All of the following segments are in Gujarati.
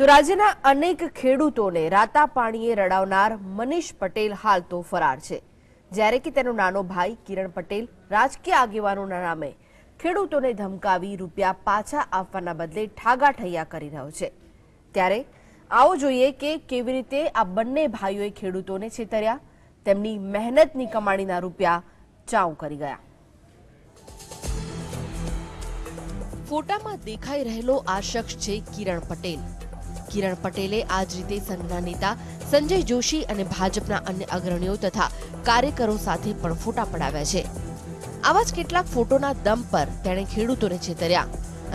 તો રાજ્યના અનેક ખેડૂતોને રાતા પાણીએ રડાવનાર મનીષ પટેલ હાલ તો ફરાર છે. જ્યારે કે તેનો નાનો ભાઈ કિરણ પટેલ રાજકીય આગેવાનોના નામે ખેડૂતોને ધમકાવી રૂપિયા પાછા આપવાના બદલે ઠાગાઠૈયા કરી રહ્યો છે. ત્યારે આવો જોઈએ કે કેવી રીતે આ બંને ભાઈઓએ ખેડૂતોને છેતર્યા. તેમની મહેનતની કમાણીના રૂપિયા ચાઉ કરી ગયા. ફોટામાં દેખાઈ રહેલો આ શખ્સ છે કિરણ પટેલ. કિરણ પટેલે આ જ રીતે સંઘના નેતા સંજય જોશી અને ભાજપના અન્ય અગ્રણીઓ તથા કાર્યકરો સાથે પણ ફોટા પડાવ્યા છે. આવા જ કેટલાક ફોટોના દમ પર તેણે ખેડૂતોને છેતર્યા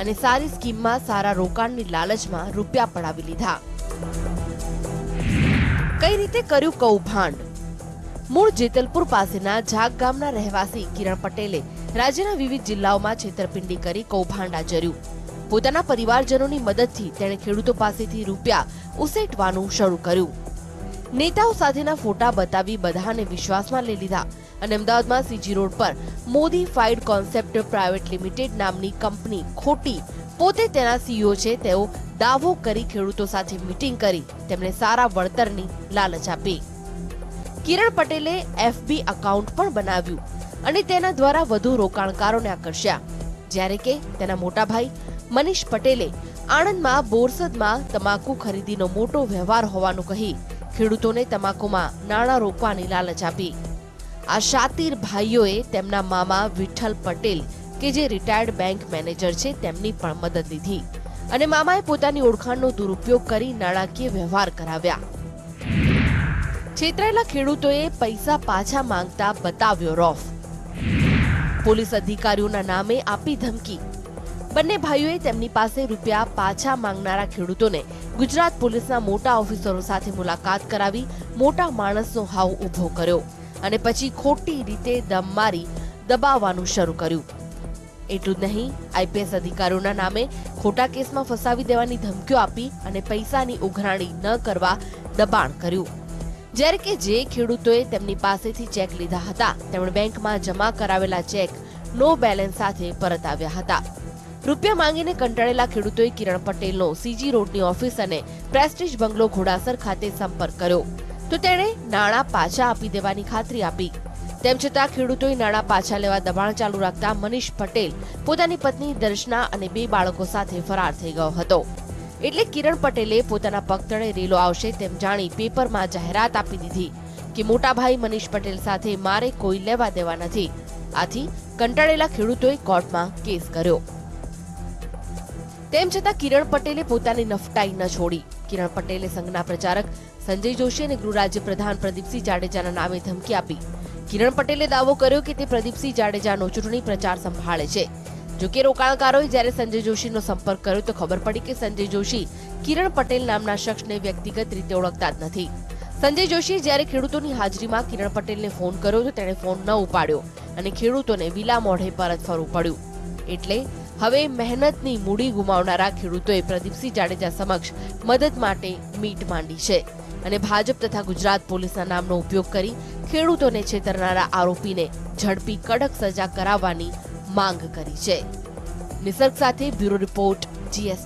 અને સારી સ્કીમમાં સારા રોકાણની લાલચમાં રૂપિયા પડાવી લીધા. કઈ રીતે કર્યું કૌભાંડ મૂળ જેતલપુર પાસેના ઝાગ ગામના રહેવાસી કિરણ પટેલે રાજ્યના વિવિધ જિલ્લાઓમાં છેતરપિંડી કરી કૌભાંડ આચર્યું પોતાના પરિવારજનોની મદદથી તેણે ખેડૂતો પાસેથી રૂપિયા ઉસેટવાનું શરૂ કર્યું. નેતાઓ સાથેના ફોટા બતાવી બધાને વિશ્વાસમાં લઈ લીધા અને અમદાવાદમાં સીજી રોડ પર modified concept private limited નામની કંપની ખોટી પોતે તેના સીઈઓ છે તેઓ દાવો કરી ખેડૂતો સાથે મીટિંગ કરી તેમને સારા વળતરની લાલચ આપી. કિરણ પટેલે એફબી એકાઉન્ટ પણ બનાવ્યું અને તેના દ્વારા વધુ રોકાણકારોને આકર્ષ્યા. જ્યારે કે તેના મોટા ભાઈ મનીષ પટેલે આણંદમાં બોરસદમાં તમાકુ ખરીદીનો મોટો વ્યવહાર હોવાનું કહી ખેડૂતોને તમાકુમાં નાણાં રોકવાની લાલચ આપી. આ શાતીર ભાઈઓએ તેમના મામા વિઠ્ઠલ પટેલ, કે જે રિટાયર્ડ બેંક મેનેજર છે, તેમની પણ મદદ લીધી અને મામાએ પોતાની ઓળખાણનો દુરુપયોગ કરી નાણાકીય વ્યવહાર કરાવ્યા. છેતરાયેલા ખેડૂતોએ પૈસા પાછા માંગતા બતાવ્યો રોફ. પોલીસ અધિકારીઓના નામે આપી ધમકી બંને ભાઈઓએ તેમની પાસે રૂપિયા પાછા માંગનારા ખેડૂતોને ગુજરાત પોલીસના મોટા ઓફિસરો સાથે મુલાકાત કરાવી મોટા માણસનો હાવ ઊભો કર્યો અને પછી ખોટી રીતે દમ મારી દબાવવાનું શરૂ કર્યું. એટલું જ નહીં, આઈપીએસ અધિકારીઓના નામે ખોટા કેસમાં ફસાવી દેવાની ધમકીઓ આપી અને પૈસાની ઉઘરાણી ન કરવા દબાણ કર્યું. જ્યારે કે જે ખેડૂતોએ તેમની પાસેથી ચેક લીધા હતા, તેમણે બેંકમાં જમા કરાવેલા ચેક નો બેલેન્સ સાથે પરત આવ્યા હતા. રૂપિયા માંગીને કંટાળેલા ખેડૂતોએ કિરણ પટેલનો સીજી રોડની ઓફિસ અને પ્રેસ્ટીજ બંગલો ઘોડાસર ખાતે સંપર્ક કર્યો. તો તેણે નાણાં પાછા આપી દેવાની ખાતરી આપી. તેમ છતાં ખેડૂતોએ નાણાં પાછા લેવા દબાણ ચાલુ રાખતા મનીષ પટેલ પોતાની પત્ની દર્શના અને બે બાળકો સાથે ફરાર થઈ ગયો હતો. એટલે કિરણ પટેલે પોતાના પગતળે રેલો આવશે તેમ જાણી પેપરમાં જાહેરાત આપી દીધી કે મોટાભાઈ મનીષ પટેલ સાથે મારે કોઈ લેવા દેવા નથી. આથી કંટાળેલા ખેડૂતોએ કોર્ટમાં કેસ કર્યો. તેમ છતાં કિરણ પટેલે પોતાની નફટાઈ ન છોડી. કિરણ પટેલે સંઘના પ્રચારક સંજય જોશી અને ગૃહ રાજ્ય પ્રધાન પ્રદીપસિંહ જાડેજાના નામે ધમકી આપી. કિરણ પટેલે દાવો કર્યો કે તે પ્રદીપસિંહ જાડેજાનો ચૂંટણી પ્રચાર સંભાળે છે. જોકે રોકાણકારોએ જ્યારે સંજય જોશીનો સંપર્ક કર્યો તો ખબર પડી કે સંજય જોશી કિરણ પટેલ નામના શખ્સને વ્યક્તિગત રીતે ઓળખતા જ નથી. સંજય જોશીએ જ્યારે ખેડૂતોની હાજરીમાં કિરણ પટેલને ફોન કર્યો તો તેણે ફોન ન ઉપાડ્યો અને ખેડૂતોને વિલા મોઢે પરત ફરવું પડ્યું. એટલે હવે મહેનતની મૂડી ગુમાવનારા ખેડૂતોએ પ્રદીપસિંહ જાડેજા સમક્ષ મદદ માટે મીટ માંડી છે અને ભાજપ તથા ગુજરાત પોલીસના નામનો ઉપયોગ કરી ખેડૂતોને છેતરનારા આરોપીને ઝડપી કડક સજા કરાવવાની માંગ કરી છે. નિસર્ગ સાથે બ્યુરો રિપોર્ટ, જીએસટી.